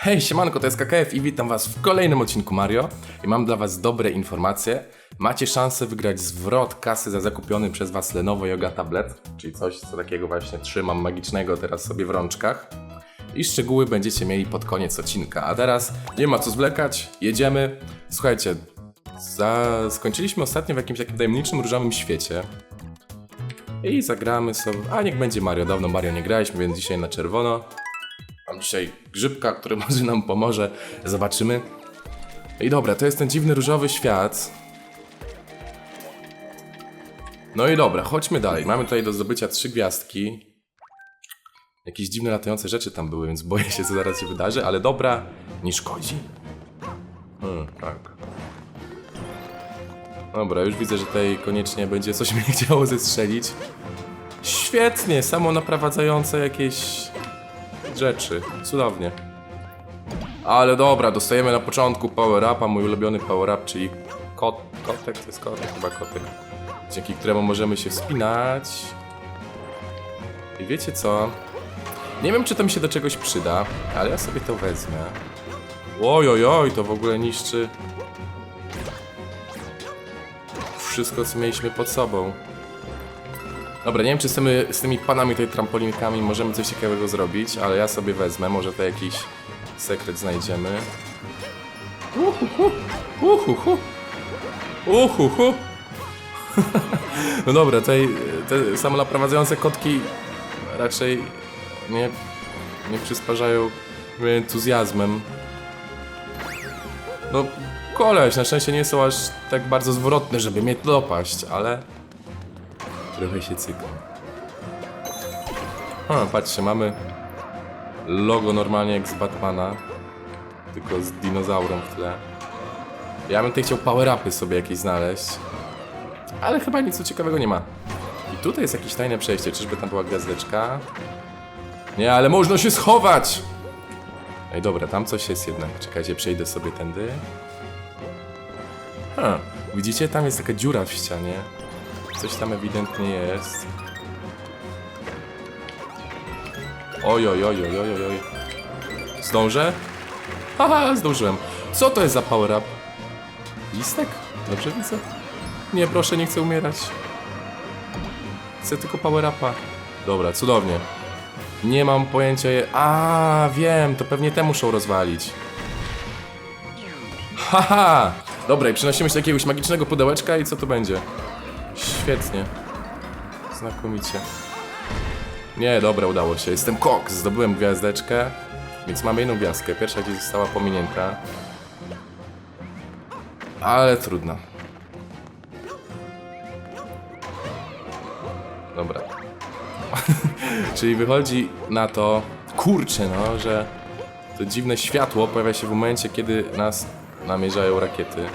Hej, siemanko, to jest KKF i witam was w kolejnym odcinku Mario i mam dla was dobre informacje. Macie szansę wygrać zwrot kasy za zakupiony przez was Lenovo Yoga Tablet, czyli coś co takiego właśnie trzymam magicznego teraz sobie w rączkach. I szczegóły będziecie mieli pod koniec odcinka. A teraz nie ma co zwlekać, jedziemy. Słuchajcie, za... skończyliśmy ostatnio w jakimś takim tajemniczym różowym świecie. I zagramy sobie. A niech będzie Mario. Dawno Mario nie graliśmy, więc dzisiaj na czerwono. Mam dzisiaj grzybka, który może nam pomoże. Zobaczymy. I dobra, to jest ten dziwny różowy świat. No i dobra, chodźmy dalej. Mamy tutaj do zdobycia trzy gwiazdki. Jakieś dziwne latające rzeczy tam były, więc boję się, co zaraz się wydarzy, ale dobra, nie szkodzi. Hmm, tak. Dobra, już widzę, że tutaj koniecznie będzie coś mnie chciało zestrzelić. Świetnie, samo naprowadzające jakieś rzeczy. Cudownie. Ale dobra, dostajemy na początku power upa, mój ulubiony power up, czyli kot, kotek, to jest kotek, chyba kotek. Dzięki któremu możemy się wspinać. I wiecie co? Nie wiem, czy to mi się do czegoś przyda, ale ja sobie to wezmę. Oj, oj, oj, to w ogóle niszczy wszystko, co mieliśmy pod sobą. Dobra, nie wiem, czy z tymi, z tymi panami tutaj trampolinkami możemy coś ciekawego zrobić, ale ja sobie wezmę, może to jakiś sekret znajdziemy. Uhuhu, uhuhu, uhuhu. No dobra, tutaj te samonaprowadzające kotki raczej nie, nie przysparzają entuzjazmem. No, koleś, na szczęście nie są aż tak bardzo zwrotne, żeby mnie dopaść, ale trochę się cykam. Ha, patrzcie, mamy logo normalnie jak z Batmana, tylko z dinozaurem w tle. Ja bym tutaj chciał power-upy sobie jakieś znaleźć, ale chyba nic ciekawego nie ma. I tutaj jest jakieś tajne przejście, czyżby tam była gwiazdeczka? Nie, ale można się schować! Ej, dobra, tam coś jest jednak. Czekajcie, przejdę sobie tędy. Ha, widzicie? Tam jest taka dziura w ścianie. Coś tam ewidentnie jest. Oj, oj, oj, oj, oj, oj. Zdążę? Haha, zdążyłem. Co to jest za power up? Listek? Dobrze widzę? Nie, proszę, nie chcę umierać. Chcę tylko power upa. Dobra, cudownie. Nie mam pojęcia je... A, wiem, to pewnie te muszą rozwalić. Haha! Dobra, i przenosimy się do jakiegoś magicznego pudełeczka i co to będzie? Świetnie. Znakomicie. Nie, dobra, udało się. Jestem Cox, zdobyłem gwiazdeczkę, więc mamy jedną gwiazdkę. Pierwsza gdzieś została pominięta. Ale trudno. Dobra. Czyli wychodzi na to, kurczę no, że to dziwne światło pojawia się w momencie, kiedy nas namierzają rakiety.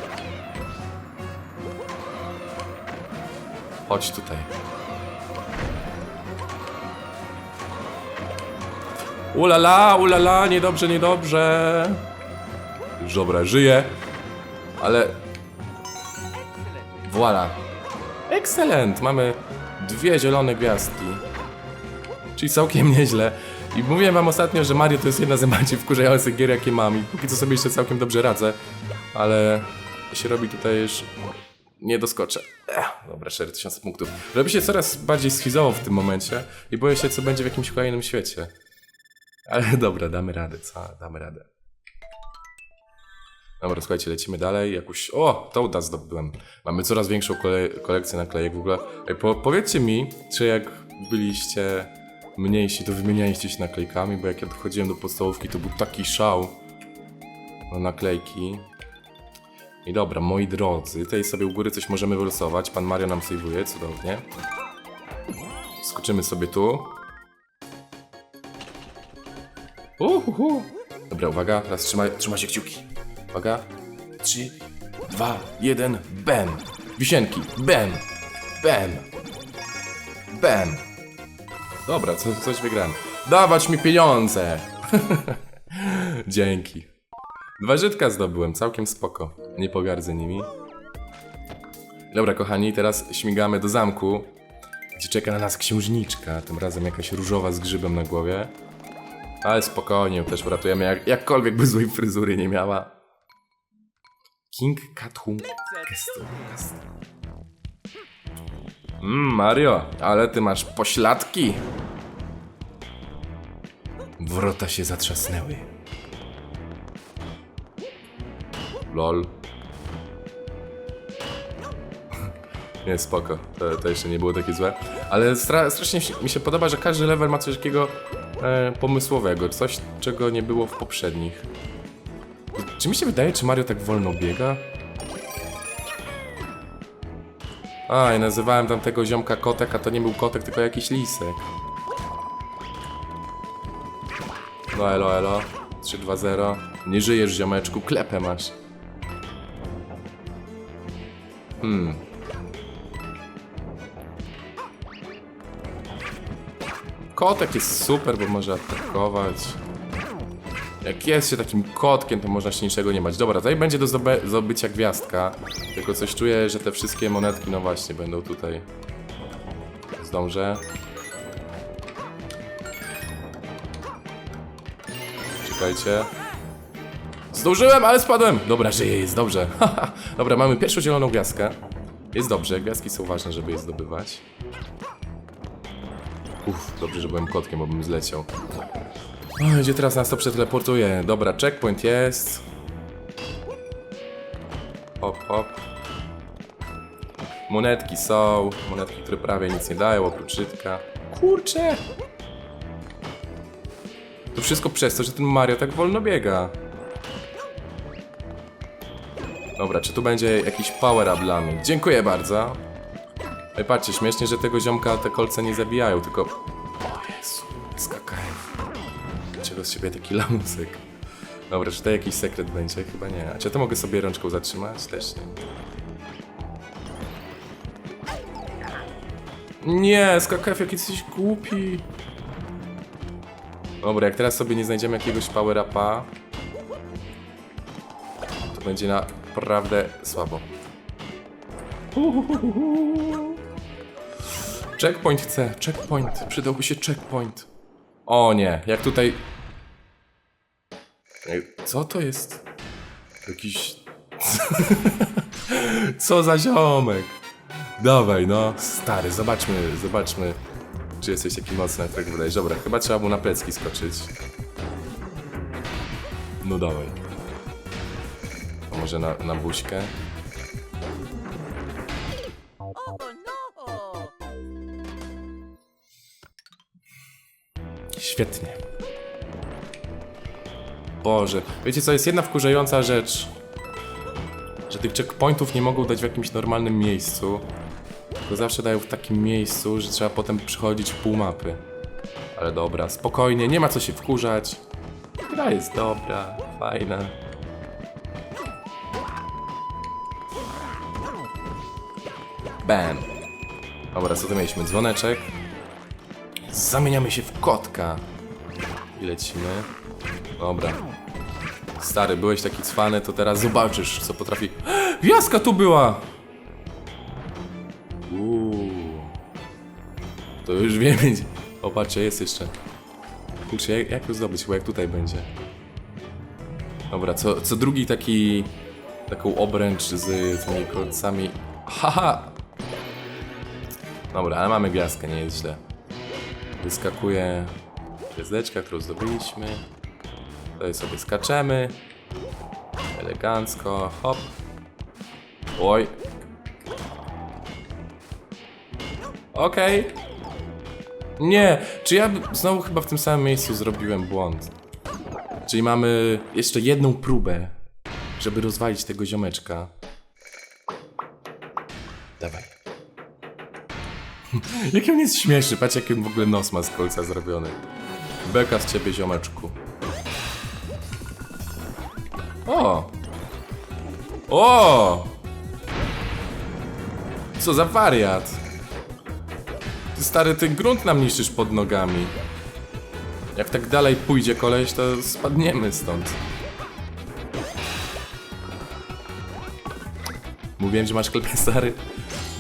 Chodź tutaj. Ulala, ulala, niedobrze, niedobrze. Już dobra, żyję. Ale... Voila. Excellent, mamy dwie zielone gwiazdki. Czyli całkiem nieźle. I mówiłem wam ostatnio, że Mario to jest jedna z najbardziej wkurzających gier, jakie mam. I póki co sobie jeszcze całkiem dobrze radzę. Ale się robi tutaj już... Nie doskoczę. Ech, dobra, 4000 punktów. Robi się coraz bardziej schizowo w tym momencie i boję się, co będzie w jakimś kolejnym świecie. Ale dobra, damy radę, co? Damy radę. Dobra, słuchajcie, lecimy dalej. Jakoś. O, Toada zdobyłem. Mamy coraz większą kole kolekcję naklejek w ogóle. Ej, po powiedzcie mi, czy jak byliście mniejsi, to wymienialiście się naklejkami, bo jak ja dochodziłem do podstawówki, to był taki szał na naklejki. I dobra, moi drodzy, tutaj sobie u góry coś możemy wylosować. Pan Mario nam sejwuje, cudownie. Skoczymy sobie tu. Uhuhu. Dobra, uwaga, teraz trzyma, trzyma się kciuki. Uwaga. 3, 2, 1, bam! Wisienki, bam! Bam! Bam! Dobra, co, coś wygrałem. Dawać mi pieniądze! Dzięki. Dwa żytka zdobyłem, całkiem spoko. Nie pogardzę nimi. Dobra, kochani, teraz śmigamy do zamku, gdzie czeka na nas księżniczka, tym razem jakaś różowa z grzybem na głowie. Ale spokojnie, też uratujemy, jak, jakkolwiek by złej fryzury nie miała. King Castle. Mmm, Mario, ale ty masz pośladki. Wrota się zatrzasnęły. Lol. Nie, spoko. To, to jeszcze nie było takie złe. Ale stra strasznie mi się podoba, że każdy level ma coś takiego e, pomysłowego. Coś, czego nie było w poprzednich. Czy mi się wydaje, czy Mario tak wolno biega? A, ja nazywałem tamtego ziomka kotek, a to nie był kotek, tylko jakiś lisek. No elo, elo. 3-2-0. Nie żyjesz, ziomeczku, klepę masz. Hmm. Kotek jest super, bo może atakować. Jak jest się takim kotkiem, to można się niczego nie bać. Dobra, tutaj będzie do zdoby- zdobycia gwiazdka. Tylko coś czuję, że te wszystkie monetki, no właśnie, będą tutaj. Zdążę. Czekajcie. Zdążyłem, ale spadłem! Dobra, żyję, jest dobrze. Dobra, mamy pierwszą zieloną gwiazdkę. Jest dobrze, gwiazdki są ważne, żeby je zdobywać. Uff, dobrze, że byłem kotkiem, bo bym zleciał. O, gdzie teraz nas to przeteleportuje? Dobra, checkpoint jest. Hop, hop. Monetki są. Monetki, które prawie nic nie dają, oprócz. Kurczę! To wszystko przez to, że ten Mario tak wolno biega. Dobra, czy tu będzie jakiś power up dla mnie? Dziękuję bardzo. Ej, patrzcie, śmiesznie, że tego ziomka te kolce nie zabijają, tylko... O Jezu, skakają. Czego z siebie taki lamusek? Dobra, czy tutaj jakiś sekret będzie? Chyba nie. A czy ja to mogę sobie rączką zatrzymać? Też nie. Nie, skakaw, jaki jesteś głupi. Dobra, jak teraz sobie nie znajdziemy jakiegoś power upa, to będzie naprawdę słabo. Checkpoint chcę, checkpoint. Przydałby się checkpoint. O nie, jak tutaj... Co to jest? Jakiś... Co za ziomek? Dawaj, no. Stary, zobaczmy, zobaczmy, czy jesteś taki mocny, jak tak wydaje. Dobra, chyba trzeba mu na plecki skoczyć. No dawaj. Może na, na buźkę? Świetnie. Boże, wiecie co, jest jedna wkurzająca rzecz, że tych checkpointów nie mogą dać w jakimś normalnym miejscu, tylko zawsze dają w takim miejscu, że trzeba potem przychodzić pół mapy. Ale dobra, spokojnie, nie ma co się wkurzać. Gra jest dobra, fajna. Bam. Dobra, co tu mieliśmy? Dzwoneczek. Zamieniamy się w kotka. I lecimy. Dobra. Stary, byłeś taki cwany, to teraz zobaczysz, co potrafi... Gwiazdka tu była! Uuu. To już wiem. O, jest jeszcze. Kurczę, jak, jak ją zdobyć? Bo jak tutaj będzie. Dobra, co, co drugi taki... Taką obręcz z tymi kolcami. Haha! Dobra, ale mamy gwiazdkę, nie jest źle. Wyskakuje gwiazdeczka, którą zdobyliśmy. Tutaj sobie skaczemy. Elegancko, hop. Oj. Okej. Nie, czy ja znowu chyba w tym samym miejscu zrobiłem błąd? Czyli mamy jeszcze jedną próbę, żeby rozwalić tego ziomeczka. Dawaj. Jaki on jest śmieszny, patrz jaki w ogóle nos ma z kolca zrobiony. Beka z ciebie, ziomeczku. O! O! Co za wariat! Ty stary, ty grunt nam niszczysz pod nogami. Jak tak dalej pójdzie koleś, to spadniemy stąd. Mówiłem, że masz klepę stary.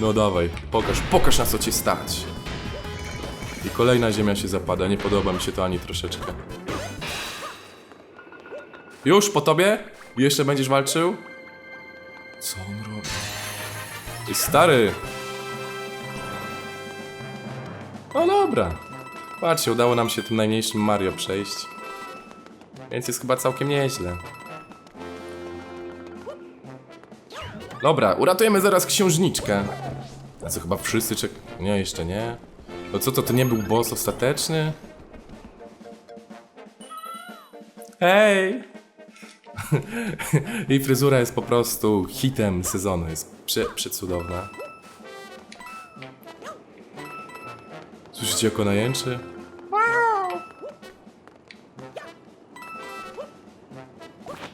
No dawaj, pokaż, pokaż na co cię stać. I kolejna ziemia się zapada, nie podoba mi się to ani troszeczkę. Już po tobie? Jeszcze będziesz walczył? Co on robi? Ty stary! No dobra. Patrzcie, udało nam się tym najmniejszym Mario przejść. Więc jest chyba całkiem nieźle. Dobra, uratujemy zaraz księżniczkę. A co chyba wszyscy czek... Nie, jeszcze nie. No co to, to nie był boss ostateczny? Hej! Jej fryzura jest po prostu hitem sezonu, jest prze, przecudowna. Słyszycie jak ona jęczy?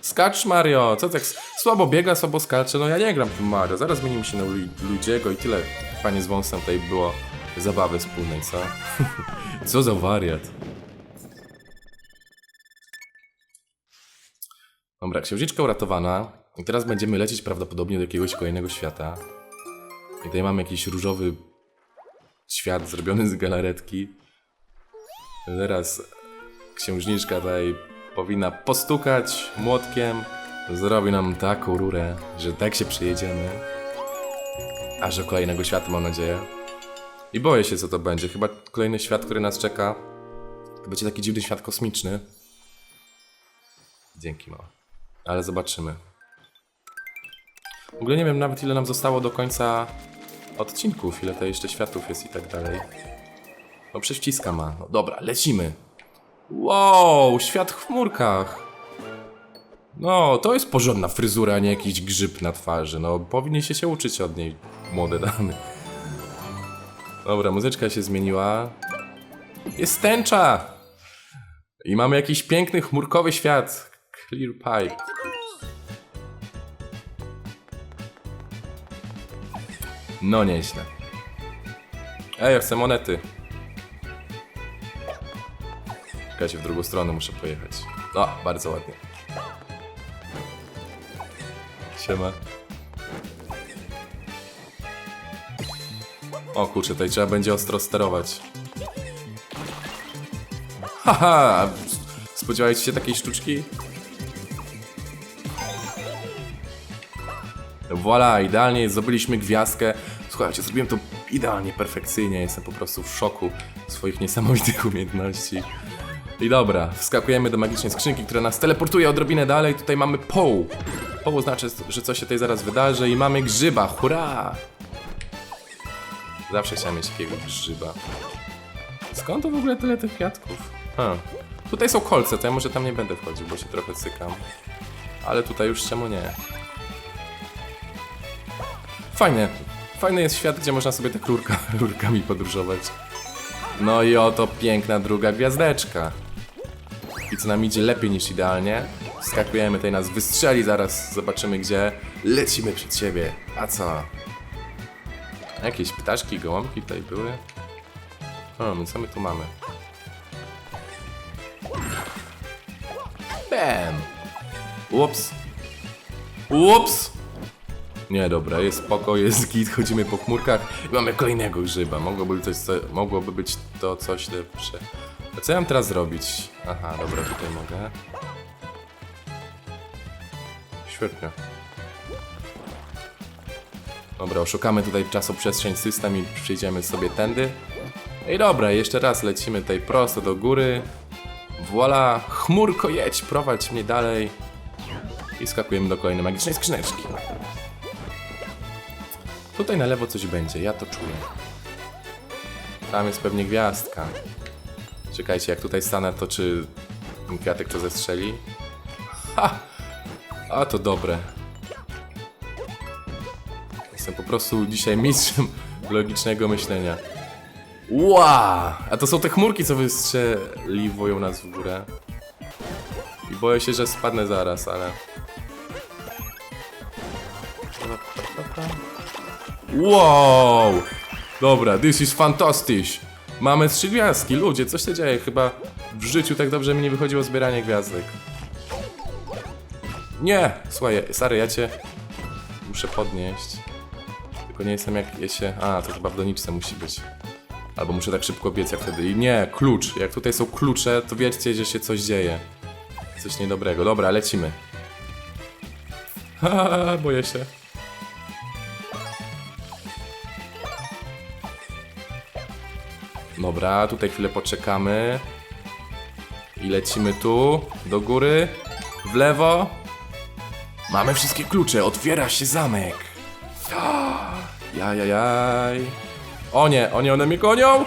Skacz Mario, co tak słabo biega, słabo skacze, no ja nie gram w tym Mario, zaraz zmienimy się na Lu- Luigiego i tyle, panie z wąsem tutaj było zabawy wspólnej, co? co za wariat. Dobra, księżniczka uratowana. I teraz będziemy lecieć prawdopodobnie do jakiegoś kolejnego świata. I tutaj mamy jakiś różowy świat zrobiony z galaretki. Teraz księżniczka tutaj powinna postukać młotkiem. Zrobi nam taką rurę, że tak się przejedziemy. Aż do kolejnego świata mam nadzieję. I boję się co to będzie. Chyba kolejny świat, który nas czeka. To będzie taki dziwny świat kosmiczny. Dzięki mała. Ale zobaczymy. W ogóle nie wiem nawet ile nam zostało do końca odcinków, ile to jeszcze światów jest i tak dalej. No prześciska ma. No dobra, lecimy. Wow, świat w chmurkach. No, to jest porządna fryzura, a nie jakiś grzyb na twarzy. No, powinniście się uczyć od niej, młode damy. Dobra, muzyczka się zmieniła. Jest tęcza! I mamy jakiś piękny, chmurkowy świat. Clear pipe. No nieźle. Ej, ja chcę monety. Czekajcie, w drugą stronę muszę pojechać. O, bardzo ładnie. Siema. O kurczę, tutaj trzeba będzie ostro sterować. Haha! Spodziewajcie się takiej sztuczki? Voilà, idealnie, zdobyliśmy gwiazdkę. Słuchajcie, zrobiłem to idealnie, perfekcyjnie. Jestem po prostu w szoku swoich niesamowitych umiejętności. I dobra, wskakujemy do magicznej skrzynki, która nas teleportuje odrobinę dalej. Tutaj mamy poł. Poł znaczy, że coś się tutaj zaraz wydarzy i mamy grzyba, hurra! Zawsze chciałem mieć takiego grzyba. Skąd to w ogóle tyle tych kwiatków? Ha. Tutaj są kolce, to ja może tam nie będę wchodził, bo się trochę cykam. Ale tutaj już czemu nie? Fajnie. Fajny jest świat, gdzie można sobie tak rurka, rurkami podróżować. No i oto piękna druga gwiazdeczka. I co nam idzie lepiej niż idealnie. Skakujemy, tutaj nas wystrzeli zaraz, zobaczymy gdzie. Lecimy przed siebie. A co? Jakieś ptaszki, gołąbki tutaj były? O, no co my tu mamy? Bam! Ups. Ups! Nie, dobra, jest spoko, jest git, chodzimy po chmurkach i mamy kolejnego grzyba. Mogłoby coś, co, mogłoby być to coś lepsze. A co ja mam teraz zrobić? Aha, dobra, tutaj mogę. Świetnie. Dobra, oszukamy tutaj czasoprzestrzeń system i przyjdziemy sobie tędy. Ej, dobra, jeszcze raz lecimy tutaj prosto do góry. Voila, chmurko jedź, prowadź mnie dalej. I skakujemy do kolejnej magicznej skrzyneczki. Tutaj na lewo coś będzie, ja to czuję. Tam jest pewnie gwiazdka. Czekajcie, jak tutaj stanę, to czy ten kwiatek to zestrzeli? Ha! A to dobre. Jestem po prostu dzisiaj mistrzem logicznego myślenia. Ła! A to są te chmurki, co wystrzeliwują nas w górę. I boję się, że spadnę zaraz, ale... Wow! Dobra, this is fantastic. Mamy trzy gwiazdki, ludzie, coś się dzieje? Chyba w życiu tak dobrze mi nie wychodziło zbieranie gwiazdek. Nie! Słuchaj, stary, ja cię muszę podnieść. Tylko nie jestem jak je się... A, to chyba w doniczce musi być. Albo muszę tak szybko biec jak wtedy. I nie, klucz. Jak tutaj są klucze, to wiedzcie, że się coś dzieje. Coś niedobrego. Dobra, lecimy. Haha, boję się. Dobra, tutaj chwilę poczekamy. I lecimy tu, do góry, w lewo. Mamy wszystkie klucze, otwiera się zamek. Jajajaj. O nie, o nie, one mnie gonią!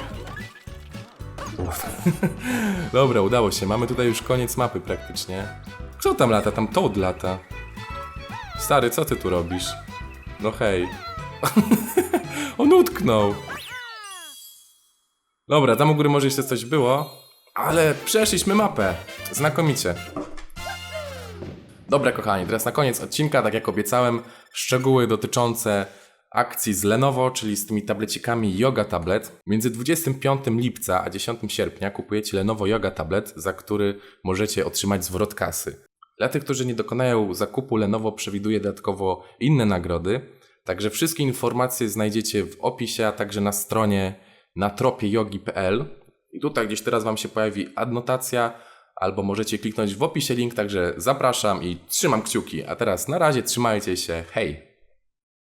Dobra, udało się. Mamy tutaj już koniec mapy praktycznie. Co tam lata? Tam Toad lata. Stary, co ty tu robisz? No hej. On utknął. Dobra, tam u góry może jeszcze coś było, ale przeszliśmy mapę. Znakomicie. Dobra, kochani, teraz na koniec odcinka, tak jak obiecałem, szczegóły dotyczące akcji z Lenovo, czyli z tymi tablecikami Yoga Tablet. Między 25 lipca a 10 sierpnia kupujecie Lenovo Yoga Tablet, za który możecie otrzymać zwrot kasy. Dla tych, którzy nie dokonają zakupu, Lenovo przewiduje dodatkowo inne nagrody. Także wszystkie informacje znajdziecie w opisie, a także na stronie na tropie yogi.pl. I tutaj gdzieś teraz Wam się pojawi adnotacja, albo możecie kliknąć w opisie link, także zapraszam i trzymam kciuki. A teraz na razie trzymajcie się, hej!